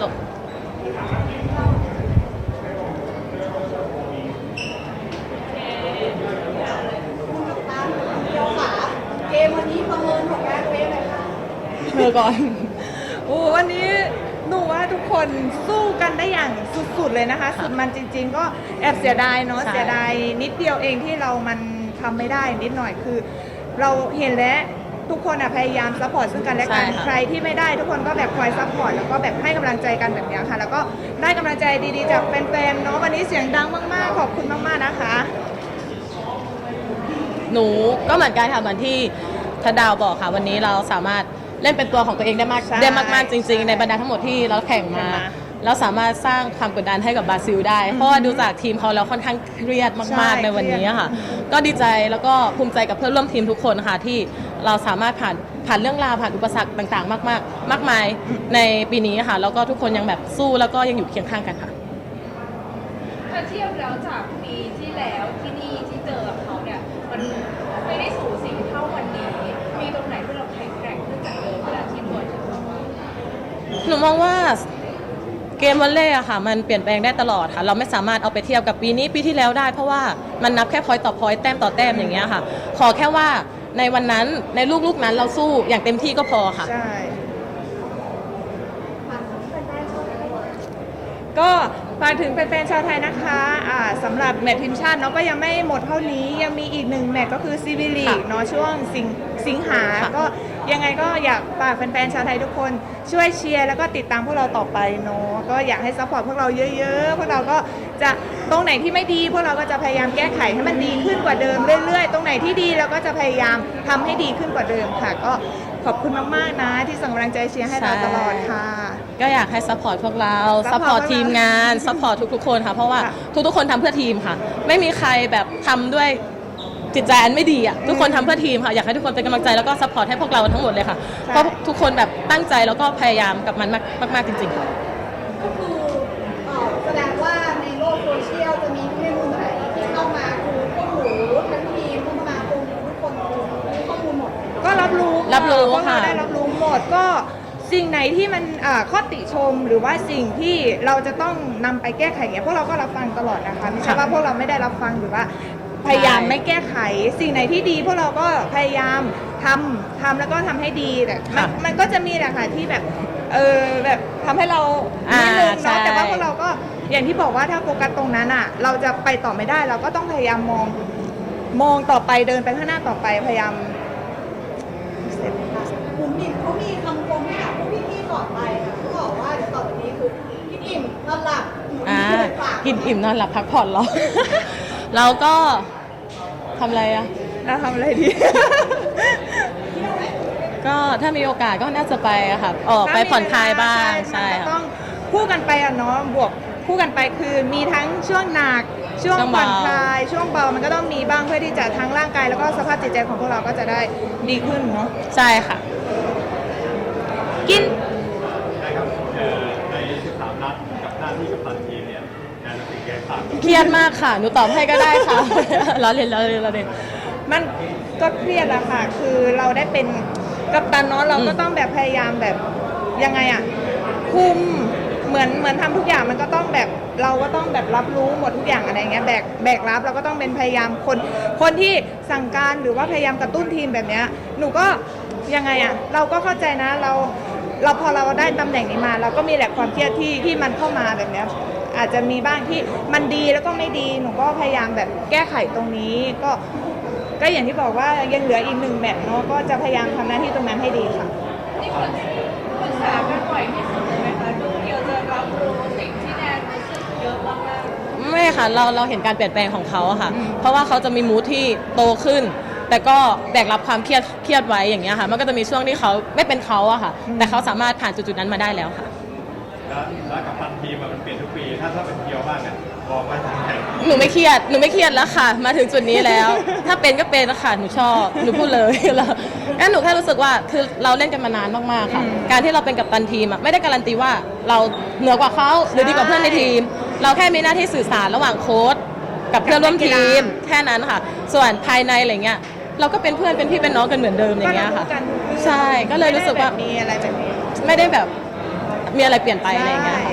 จบเดี๋ยวค่ะเกมวันนี้ประเมินผลงานเวฟเลยค่ะเธอก่อน โอ้วันนี้หนูว่าทุกคนสู้กันได้อย่างสุดๆเลยนะคะ สุดมันจริง ๆ ก็แอบเสียดายเนาะใช่ เสียดายนิดเดียวเองที่เรามันทำไม่ได้นิดหน่อยคือ เราเห็นแล้ว ทุกคนอะพยายามซัพพอร์ตซึ่งกันและกันใครที่ไม่ได้ทุกคนก็แบบคอยซัพพอร์ตแล้วก็แบบให้กำลังใจกันแบบเนี้ยค่ะ แล้วก็ได้กำลังใจดีๆจากแฟนๆเนาะวันนี้เสียงดังมากๆขอบคุณมากๆนะคะ หนูก็เหมือนกันค่ะเหมือนที่ทดาวบอกค่ะวันนี้เราสามารถเล่นเป็นตัวของตัวเองได้มากใช่ได้มากๆจริง ๆ ในบรรดาทั้งหมดที่เราแข่งมาแข่งมาแล้วสามารถสร้างความกดดันให้กับบราซิลได้ เพราะว่าดูจากทีมเขาแล้วค่อนข้างเครียดมากใช่ ๆในวันนี้ค่ะ ก็ดีใจแล้วก็ภูมิใจกับเพื่อนร่วมทีมทุกคนค่ะที่ เราสามารถผ่านผ่านเรื่องราวผ่านอุปสรรคต่าง ๆ มากๆมากมายในปีนี้ค่ะแล้วก็ทุกคนยังแบบสู้แล้วก็ยังอยู่เคียงข้างกันค่ะ ถ้าเทียบแล้วจากปีที่แล้วที่นี่ที่เจอกับเขาเนี่ยมันไม่ได้สูสีเท่าวันนี้ มีตรงไหนที่เราแข็งแกร่งขึ้นจากเดิมเวลาที่บอลถึงเราว่าหนูมองว่าเกมวอลเล่อะค่ะมันเปลี่ยนแปลงได้ตลอดค่ะ เราไม่สามารถเอาไปเทียบกับปีนี้ปีที่แล้วได้ เพราะว่ามันนับแค่พอยต์ต่อพอยต์แต้มต่อแต้มอย่างเงี้ยค่ะ ขอแค่ว่า ในวันนั้นในลูกๆนั้นเราสู้อย่างเต็มที่ก็พอค่ะ ใช่ ก็ฝากถึงแฟนๆชาวไทยนะคะอ่าสำหรับแมตช์ทีมชาติเนาะก็ยังไม่หมดเท่านี้ยังมีอีกหนึ่งแมตช์ก็คือซีวิลีกค่ะเนาะช่วงสิงสิงหา ค่ะ ก็ยังไงก็อยากฝากแฟนๆชาวไทยทุกคน ช่วยเชียร์แล้วก็ติดตามพวกเราต่อไปเนาะก็อยากให้ซัพพอร์ตพวกเราเยอะๆ พวกเราก็จะ ตรงไหนที่ไม่ดีพวกเราก็จะพยายามแก้ไขให้มันดีขึ้นกว่าเดิมเรื่อยๆ ตรงไหนที่ดีเราก็จะพยายามทำให้ดีขึ้นกว่าเดิมค่ะ ก็ขอบคุณมากๆนะ ที่ส่งกำลังใจเชียร์ให้เราใช่ตลอดค่ะ ก็อยากให้ซัพพอร์ตพวกเราซัพ support พอร์ตพวกเราทีมงานซัพพอร์ตทุกๆคนค่ะ เพราะว่าค่ะทุกๆคนทำเพื่อทีมค่ะ ไม่มีใครแบบทำด้วยจิตใจอันไม่ดีอะทุกคนทำเพื่อทีมค่ะอยากให้ทุกคนเป็นกำลังใจแล้วก็ซัพพอร์ตให้พวกเราทั้งหมดเลยค่ะใช่เพราะทุกคนแบบตั้งใจแล้วก็พยายามกับมันมากมากๆจริงๆค่ะ ก็คือเอ่อแสดงว่าในโลกโซเชียลจะมีข้อมูลไหนที่เข้ามาคือพวกหนูทั้งทีมผู้สมาคมทุกคนรู้ข้อมูลหมด ก็ รับรู้รับรู้พวกเราค่ะ ได้รับรู้หมดก็สิ่งไหนที่มันอ่าข้อติชมหรือว่าสิ่งที่เราจะต้องนำไปแก้ไขเนี่ยพวกเราก็รับฟังตลอดนะคะไม่ใช่ว่าพวกเราไม่ได้รับฟังหรือว่า พยายามไม่แก้ไข สิ่งไหนที่ดี พวกเราก็พยายามทำทำแล้วก็ทำให้ดีแต่มันค่ะมันก็จะมีแหละค่ะที่แบบเออแบบทำให้เราอ่านิดนึงใช่ เนาะแต่ว่าพวกเราก็อย่างที่บอกว่าถ้าโฟกัสตรงนั้นอะ เราจะไปต่อไม่ได้เราก็ต้องพยายามมอง มองต่อไปเดินไปข้างหน้าต่อไปพยายาม บุ๋มบิ่มเขามีคำคมให้กับพวกพี่ๆต่อไปค่ะเขาบอกว่าเดี๋ยวต่อจากนี้คือพี่อิ่ม นอนหลับหนูอ่ามีเปิดปากกินอิ่มนอนหลับพักผ่อนเหรอเราก็ทำอะไรอะเราทำอะไรดี ก็ถ้ามีโอกาสก็น่าจะไปอะค่ะออกไปผ่อนคลายบ้างใช่มันก็ค่ะ ต้องคู่กันไปอะเนาะบวกคู่กันไปคือมีทั้งช่วงหนัก ช่วงช่วงผ่อเบานคลาย ช่วงเบามันก็ต้องมีบ้างเพื่อที่จะทั้งร่างกายแล้วก็สภาพจิตใจของพวกเราก็จะได้ดีขึ้นเนาะใช่ค่ะ กิน เครียดมากค่ะ หนูตอบให้ก็ได้ค่ะ ล้อเล่นล้อเล่นล้อเล่น มันก็เครียดอะค่ะ คือเราได้เป็นกัปตันเนาะเราก็อืมต้องแบบพยายามแบบยังไงอะคุมเหมือนเหมือนทำทุกอย่างมันก็ต้องแบบเราก็ต้องแบบรับรู้หมดทุกอย่างอะไรเงี้ยแบกแบกรับเราก็ต้องเป็นพยายามคน คนที่สั่งการหรือว่าพยายามกระตุ้นทีมแบบเนี้ยหนูก็ยังไงอะเราก็เข้าใจนะเรา เราพอเราได้ตำแหน่งนี้มา เราก็มีแหละความเครียดที่ที่มันเข้ามาแบบเนี้ย อาจจะมีบ้างที่มันดีแล้วก็ไม่ดีหนูก็พยายามแบบแก้ไขตรงนี้ก็ก็อย่างที่บอกว่ายังเหลืออีกหนึ่งแมตช์เนาะก็จะพยายามทำหน้าที่ตรงนั้นให้ดีค่ะ นี่คนปรึกษากันบ่อยที่สุดเลยไหมคะดูเดียวจะรับรู้สิ่งที่แนนรู้สึกเยอะมากๆไม่ค่ะเราเราเห็นการเปลี่ยนแปลงของเขาอะค่ะ อืม เพราะว่าเขาจะมีมูทที่โตขึ้น แต่ก็แบกรับความเครียดเครียดไว้อย่างเงี้ยค่ะ มันก็จะมีช่วงที่เขาไม่เป็นเขาอะค่ะ แต่เขาสามารถผ่านจุดๆนั้นมาได้แล้วค่ะ ถ้าถ้าเป็นเกียวบ้างเนี่ยบอกว่าจะแข่งหนูไม่เครียด หนูไม่เครียดแล้วค่ะ มาถึงจุดนี้แล้ว ถ้าเป็นก็เป็นค่ะ หนูชอบ หนูพูดเลยแล้วงั้นหนูแค่รู้สึกว่าคือเราเล่นกันมานานมากๆค่ะอืมการที่เราเป็นกัปตันทีมอะไม่ได้การันตีว่าเราเหนือกว่าเขาหรือดีกว่าเพื่อนในทีม เราแค่มีหน้าที่สื่อสารระหว่างโค้ชกับเพื่อนร่วมทีมแค่นั้นค่ะ ส่วนภายในอะไรเงี้ยเราก็เป็นเพื่อนเป็นพี่เป็นน้องกันเหมือนเดิมอย่างเงี้ยค่ะก็รู้กันทุกรื่องใช่ ก็เลยรู้สึกว่าไม่ได้แบบมีอะไรแบบนี้ ไม่ได้แบบมีอะไรเปลี่ยนไปอะไรอย่างเงี้ยค่ะ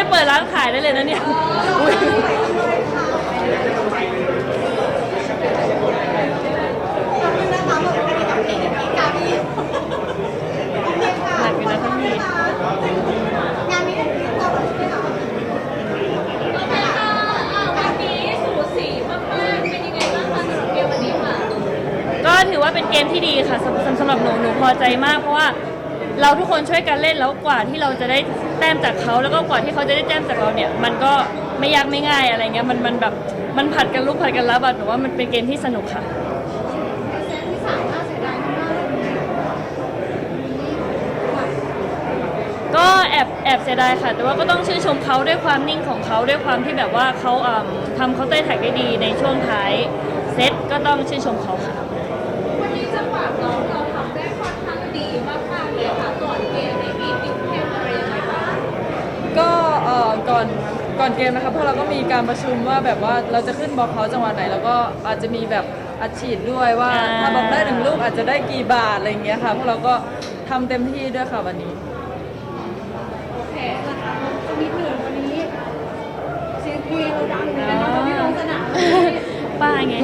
งไงบ้างคะสำหรับเกมวันนี้ค่ะก็ถือว่าเป็นเกมที่ดีค่ะสำสำสำหรับหนูหนูพอใจมากเพราะว่า เราทุกคนช่วยกันเล่นแล้วกว่าที่เราจะได้ แต้มจากเขาแล้วก็กว่าที่เขาจะได้แต้มจากเราเนี่ย มันก็ไม่ยากไม่ง่ายอะไรเงี้ยมันมันแบบมันผัดกันลุกผัดกันรับอะหนูว่ามันเป็นเกมที่สนุกค่ะก็แอบแอบเสียดายค่ะ แต่ว่าก็ต้องชื่นชมเขาด้วยความนิ่งของเขาด้วยความที่แบบว่าเขาอืมทำเขาเต้แท็กได้ดีในช่วงท้ายเซตก็ต้องชื่นชมเขาค่ะ วันนี้จังหวะน้องเราทำได้ค่อนข้างดีมากๆเลยค่ะก่อนเกมในมีติวเทมอะไรยังไงบ้าง ก็เอ่อก่อน ก่อนเกมนะคะพวกเราก็มีการประชุมว่าแบบว่าเราจะขึ้นบล็อกเขาจังหวะไหน แล้วก็อาจจะมีแบบอัดฉีดด้วยว่าอ่า ถ้าบล็อกได้หนึ่งลูกอาจจะได้กี่บาทอะไรอย่างเงี้ยค่ะพวกเราก็ทำเต็มที่ด้วยค่ะวันนี้ โอเคนะคะจะมีเหนื่อยวันนี้เสียงเพลงเราดังเลยนะคะตอนที่ลงสนามป้าไง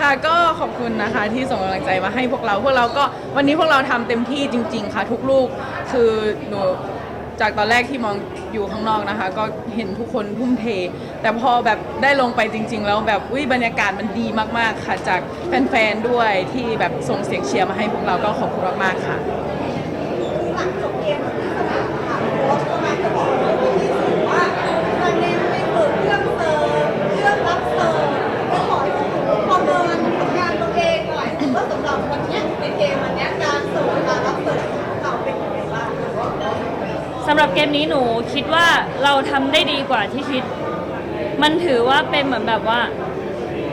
ค่ะก็ขอบคุณนะคะที่ส่งกำลังใจมาให้พวกเราพวกเราก็วันนี้พวกเราทำเต็มที่จริง ๆ ค่ะ ทุกลูกคือหนู จากตอนแรกที่มองอยู่ข้างนอกนะคะ ก็เห็นทุกคนทุ่มเท แต่พอแบบได้ลงไปจริง ๆ แล้วแบบอุ้ยบรรยากาศมันดีมากๆค่ะ จากแฟนๆด้วยที่แบบส่งเสียงเชียร์มาให้พวกเราก็ขอบคุณมากๆค่ะ รับเกมนี้หนูคิดว่าเราทำได้ดีกว่าที่คิด มันถือว่าเป็นเหมือนแบบว่า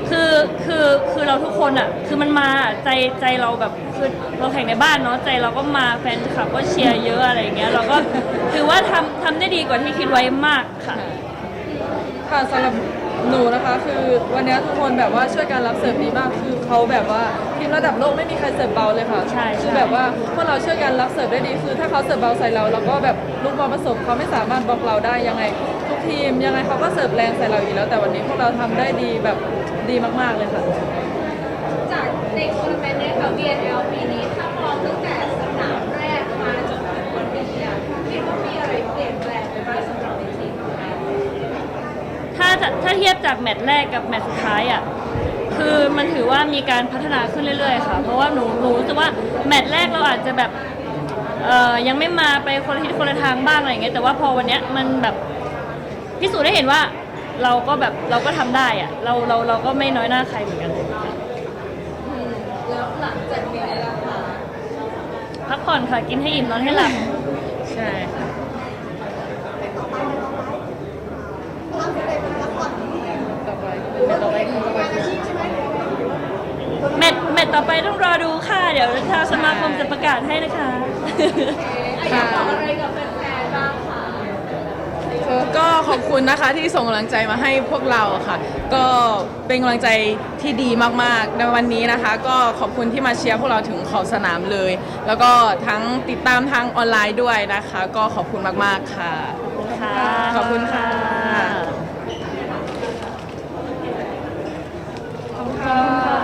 คือคือคือเราทุกคนอะ คือมันมาใจใจเราแบบคือเราแข่งในบ้านเนาะใจเราก็มาแฟนคลับก็เชียร์เยอะอะไรอย่างเงี้ยเราก็ถือว่าทำทำได้ดีกว่าที่คิดไว้มากค่ะ ค่ะสำหรับ หนูนะคะคือวันนี้ทุกคนแบบว่าช่วยการรับเสิร์ฟดีมากคือเขาแบบว่าทีมระดับโลกไม่มีใครเสิร์ฟเบาเลยค่ะใช่ใช่ คือแบบว่าพวกเราช่วยกันรับเสิร์ฟได้ดีคือ ถ้าเขาเสิร์ฟเบาใส่เราเราก็แบบลูกบอลผสมเขาไม่สามารถบล็อกเราได้ยังไง ทุกทีมยังไงเขาก็เสิร์ฟแรงใส่เราอยู่แล้ว แต่วันนี้พวกเราทำได้ดีแบบดีมากๆเลยค่ะ จากในทัวร์นาเมนต์เนี่ยค่ะ VNL ปีนี้ถ้ามองตั้งแต่สนามแรกมาจนถึงวันนี้อะคิดว่ามีอะไรเปลี่ยนแปลงไปบ้างสำหรับในทีมของเรา ถ้าถ้าเทียบจากแมตช์แรกกับแมตช์สุดท้ายอะคือมันถือว่ามีการพัฒนาขึ้นเรื่อยๆค่ะ เพราะว่าหนูหนูรู้สึกว่าแมตช์แรกเราอาจจะแบบเอ่อยังไม่มาไปคนละทิศคนละทางบ้างอะไรอย่างเงี้ยแต่ว่าพอวันเนี้ยมันแบบพิสูจน์ได้เห็นว่าเราก็แบบเราก็ทำได้อะเราเราเราก็ไม่น้อยหน้าใครเหมือนกันแล้วหลังจากนี้ล่ะคะพักผ่อนค่ะกินให้อิ่มนอนให้หลับ ใช่ค่ะ ทำเป็นละครที่ ต่อ ไปหรือว่าตัวเองทำงานอาชีพใช่ไหมแมตช์แมตช์ต่อไปต้องรอดูค่ะ เดี๋ยวทางสมาคมจะประกาศให้นะคะ อยากบอกอะไรกับแฟนๆบ้างคะ ก็ขอบคุณนะคะที่ส่งกำลังใจมาให้พวกเราค่ะ ก็เป็นกำลังใจที่ดีมากๆ ในวันนี้นะคะ ก็ขอบคุณที่มาเชียร์พวกเราถึงขอบสนามเลย แล้วก็ทั้งติดตามทางออนไลน์ด้วยนะคะ ก็ขอบคุณมากๆค่ะค่ะ ขอบคุณค่ะ คุณค่ะ